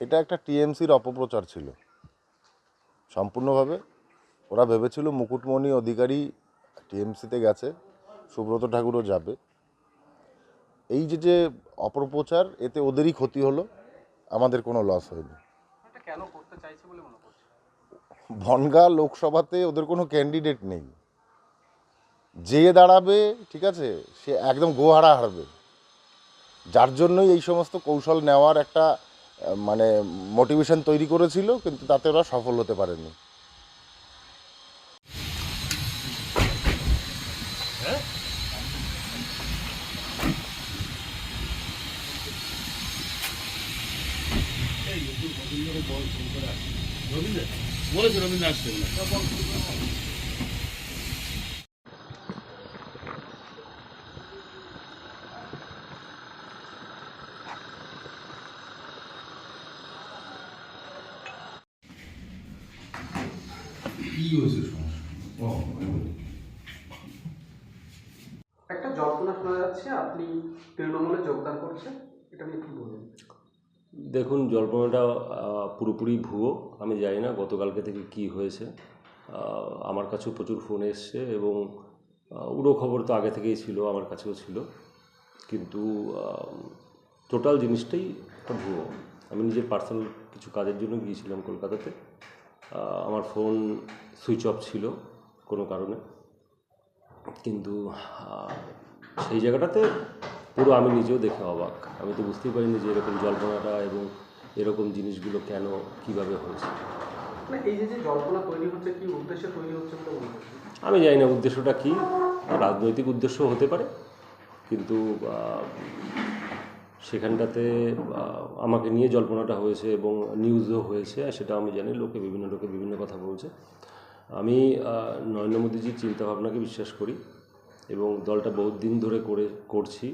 এটা একটা টিএমসির অপপ্রচার ছিল। সম্পূর্ণভাবে ওরা ভেবেছিল মুকুটমণি অধিকারী টিএমসিতে গেছে সুব্রত ঠাকুরও যাবে। এই যে যে অপপ্রচার এতে ওদেরই ক্ষতি হলো আমাদের কোনো লস হয়নি। বনগাঁ লোকসভাতে ওদের কোনো ক্যান্ডিডেট নেই। যে দাঁড়াবে ঠিক আছে সে একদম গোহারা হারবে। যার জন্যই এই সমস্ত কৌশল নেওয়ার একটা মানে মোটিভেশন তৈরি করেছিল কিন্তু তাতে ওরা সফল হতে পারেনি। বলেছে রবীন্দ্র না সমস্যা একটা জল্পনা শোনা যাচ্ছে, আপনি তৃণমূলে যোগদান করছেন, এটা কি বলবেন? দেখুন, জল্পনাটা পুরোপুরি ভুয়ো। আমি জানি না গতকালকে থেকে কি হয়েছে। আমার কাছেও প্রচুর ফোন এসছে এবং উড়ো খবর তো আগে থেকেই ছিল, আমার কাছেও ছিল। কিন্তু টোটাল জিনিসটাই একটা ভুয়ো। আমি নিজের পার্সোনাল কিছু কাজের জন্য গিয়েছিলাম কলকাতাতে। আমার ফোন সুইচ অফ ছিল কোনো কারণে। কিন্তু সেই জায়গাটাতে পুরো আমি নিজেও দেখে অবাক। আমি তো বুঝতেই পারিনি যে এরকম জল্পনাটা এবং এরকম জিনিসগুলো কেন কীভাবে হয়েছে। এই যে যে জল্পনা তৈরি হচ্ছে কি উদ্দেশ্যে তৈরি হচ্ছে বলে করছেন আমি জানি না উদ্দেশ্যটা কী। রাজনৈতিক উদ্দেশ্য হতে পারে কিন্তু সেখানটাতে আমাকে নিয়ে জল্পনাটা হয়েছে এবং নিউজও হয়েছে সেটা আমি জানি, লোকে বিভিন্ন লোকে বিভিন্ন কথা বলছে। আমি নরেন্দ্র মোদীজির চিন্তাভাবনাকে বিশ্বাস করি এবং দলটা বহুত দিন ধরে করে, করছি।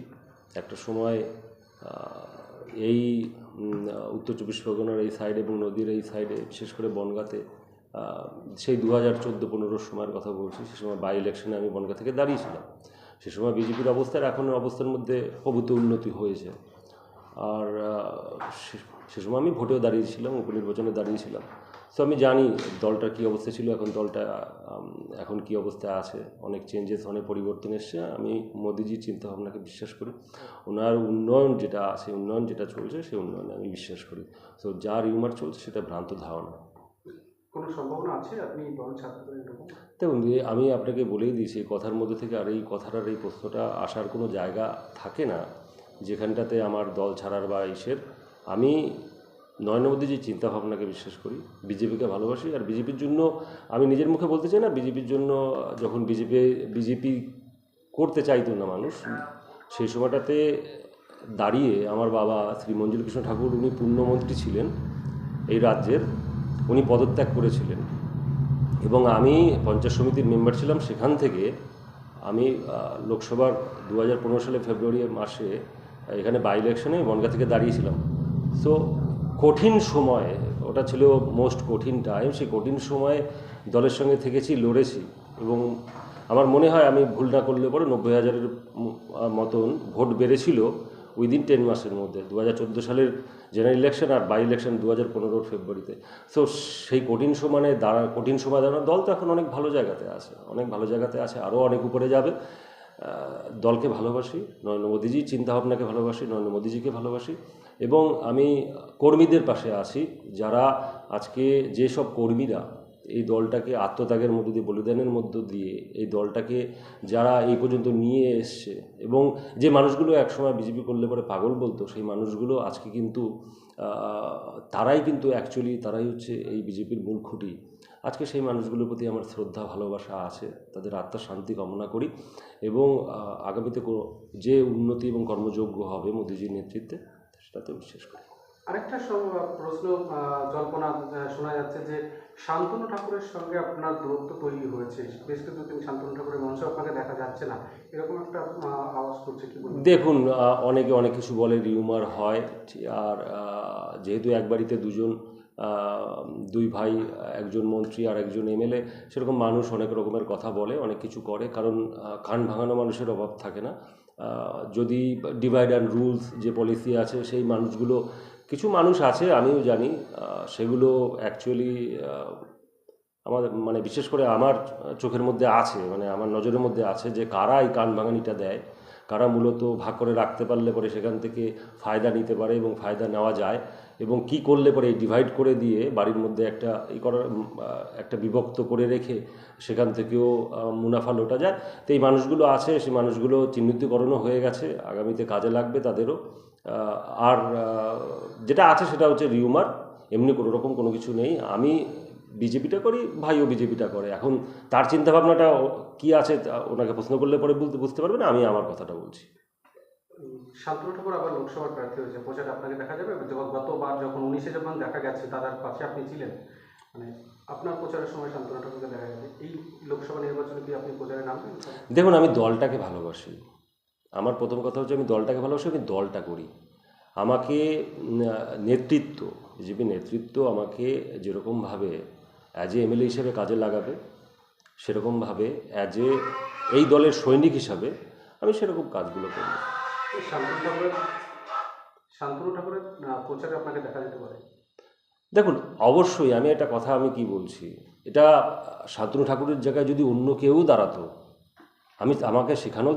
একটা সময় এই উত্তর চব্বিশ পরগনার এই সাইড এবং নদীর এই সাইডে বিশেষ করে বনগাঁতে সেই দু হাজার চোদ্দ পনেরোর সময়ের কথা বলছি, সে সময় বাই ইলেকশনে আমি বনগাঁ থেকে দাঁড়িয়েছিলাম। সে সময় বিজেপির অবস্থার এখন অবস্থার মধ্যে প্রভূত উন্নতি হয়েছে। আর সে- সে সময় আমি ভোটেও দাঁড়িয়েছিলাম উপনির্বাচনে দাঁড়িয়েছিলাম। তো আমি জানি দলটার কী অবস্থা ছিল এখন দলটা এখন কী অবস্থায় আছে অনেক চেঞ্জেস অনেক পরিবর্তন এসছে। আমি মোদিজির চিন্তাভাবনাকে বিশ্বাস করি। ওনার উন্নয়ন যেটা আছে উন্নয়ন যেটা চলছে সেই উন্নয়নে আমি বিশ্বাস করি। তো যা রিউমার চলছে সেটা ভ্রান্ত ধারণা। কোনো সম্ভাবনা আছে? আপনি দল ছাড়তে এরকম? দেখুন যে আমি আপনাকে বলেই দিয়েছি এই কথার মধ্যে থেকে আর এই কথাটার এই প্রশ্নটা আসার কোনো জায়গা থাকে না। যেখানটাতে আমার দল ছাড়ার বা ইসের, আমি নরেন্দ্র মোদী যে চিন্তাভাবনাকে বিশ্বাস করি, বিজেপিকে ভালোবাসি। আর বিজেপির জন্য, আমি নিজের মুখে বলতে চাই না, বিজেপির জন্য যখন বিজেপি বিজেপি করতে চাইতো না মানুষ সেই সময়টাতে দাঁড়িয়ে আমার বাবা শ্রী মঞ্জুর কৃষ্ণ ঠাকুর, উনি পূর্ণমন্ত্রী ছিলেন এই রাজ্যের, উনি পদত্যাগ করেছিলেন। এবং আমি পঞ্চায়েত সমিতির মেম্বার ছিলাম, সেখান থেকে আমি লোকসভার দু হাজার পনেরো সালে ফেব্রুয়ারি মাসে এখানে বাই ইলেকশনে বনগা থেকে দাঁড়িয়েছিলাম। সো কঠিন সময়ে, ওটা ছিল মোস্ট কঠিন টাইম সেই কঠিন সময়ে দলের সঙ্গে থেকেছি, লড়েছি এবং আমার মনে হয় আমি ভুল না করলে পরে নব্বই হাজারের মতন ভোট বেড়েছিল উইদিন টেন মাসের মধ্যে দু হাজার চোদ্দ সালের জেনারেল ইলেকশন আর বাই ইলেকশন দু হাজার পনেরোর ফেব্রুয়ারিতে সো সেই কঠিন সময়ে দাঁড়া, কঠিন সময় দাঁড়ানো দল তো এখন অনেক ভালো জায়গাতে আছে, অনেক ভালো জায়গাতে আছে আরও অনেক উপরে যাবে। দলকে ভালোবাসি, নরেন্দ্র মোদীজির চিন্তাভাবনাকে ভালোবাসি, নরেন্দ্র মোদীজিকে ভালোবাসি এবং আমি কর্মীদের পাশে আছি যারা আজকে যেসব কর্মীরা এই দলটাকে আত্মত্যাগের মধ্য দিয়ে, বলিদানের মধ্য দিয়ে এই দলটাকে যারা এই পর্যন্ত নিয়ে এসছে এবং যে মানুষগুলো একসময় বিজেপি করলে পরে পাগল বলতো, সেই মানুষগুলো আজকে কিন্তু তারাই কিন্তু অ্যাকচুয়ালি তারাই হচ্ছে এই বিজেপির মূল খুঁটি। আজকে সেই মানুষগুলোর প্রতি আমার শ্রদ্ধা ভালোবাসা আছে। তাদের আত্মার শান্তি কামনা করি এবং আগামীতে যে উন্নতি এবং কর্মযোগ্য হবে মোদীজির নেতৃত্বে সেটাতে বিশ্বাস করি। আরেকটা প্রশ্ন জল্পনা শোনা যাচ্ছে যে শান্তনু ঠাকুরের সঙ্গে আপনার দূরত্ব তৈরি হয়েছে। বেশ কিছুদিন শান্তনু ঠাকুরের মঞ্চে আপনাকে দেখা যাচ্ছে না। এরকম একটা আওয়াজ করছে কি দেখুন অনেকে অনেক কিছু বলে রিউমার হয় আর যেহেতু এক বাড়িতে দুজন দুই ভাই, একজন মন্ত্রী আর একজন এমএলএ সেরকম মানুষ অনেক রকমের কথা বলে, অনেক কিছু করে, কারণ কান ভাঙানো মানুষের অভাব থাকে না। যদি ডিভাইড অ্যান্ড রুলস যে পলিসি আছে, সেই মানুষগুলো, কিছু মানুষ আছে আমিও জানি সেগুলো অ্যাকচুয়ালি আমাদের মানে বিশেষ করে আমার চোখের মধ্যে আছে মানে আমার নজরের মধ্যে আছে যে কারা এই কান ভাঙানিটা দেয়। কারা মূলত ভাগ করে রাখতে পারলে পরে সেখান থেকে ফায়দা নিতে পারে এবং ফায়দা নেওয়া যায় এবং কি করলে পরে এই ডিভাইড করে দিয়ে বাড়ির মধ্যে একটা ই করার একটা বিভক্ত করে রেখে সেখান থেকেও মুনাফা লোটা যায়। তো এই মানুষগুলো আছে, সেই মানুষগুলো চিহ্নিতকরণও হয়ে গেছে, আগামীতে কাজে লাগবে তাদেরও। আর যেটা আছে সেটা হচ্ছে রিউমার এমনি কোনো রকম কোনো কিছু নেই। আমি বিজেপিটা করি ভাইও বিজেপিটা করে। এখন তার চিন্তাভাবনাটা কী আছে ওনাকে প্রশ্ন করলে পরে বলতে বুঝতে পারবেন আমি আমার কথাটা বলছি। শান্তনু ঠাকুর আবার লোকসভার প্রার্থী হয়েছে। প্রচারে আপনাকে দেখা যাবে? যখন গতবার যখন উনিশে যখন দেখা গেছে দাদার পাশে আপনি ছিলেন। মানে আপনার প্রচারের সময় শান্তনু ঠাকুরকে দেখা যাবে এই লোকসভা নির্বাচনে কি আপনি প্রচারে নামবেন? দেখুন আমি দলটাকে ভালোবাসি। আমার প্রথম কথা হচ্ছে আমি দলটাকে ভালোবাসি আমি দলটা করি। আমাকে নেতৃত্ব বিজেপি নেতৃত্ব আমাকে যেরকমভাবে অ্যাজ এ এমএলএ হিসেবে কাজে লাগাবে সেরকমভাবে অ্যাজ এ এই দলের সৈনিক হিসাবে আমি সেরকম কাজগুলো করব। শান্তনু ঠাকুরের শান্তনু ঠাকুরের প্রচারে আপনাকে দেখা যেতে পারে। দেখুন অবশ্যই আমি একটা কথা আমি কি বলছি এটা শান্তনু ঠাকুরের জায়গায় যদি অন্য কেউ দাঁড়াতো আমি আমাকে সেখানেও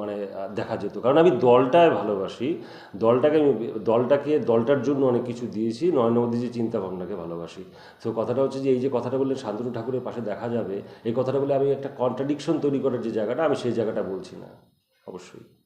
মানে দেখা যেত। কারণ আমি দলটায় ভালোবাসি। দলটাকে আমি, দলটাকে, দলটার জন্য অনেক কিছু দিয়েছি। নরেন্দ্র মোদীজির চিন্তা ভাবনাকে ভালোবাসি। তো কথাটা হচ্ছে যে, এই যে কথাটা বললে শান্তনু ঠাকুরের পাশে দেখা যাবে, এই কথাটা বলে আমি একটা কন্ট্রাডিকশন তৈরি করার যে জায়গাটা, আমি সেই জায়গাটা বলছি না, অবশ্যই।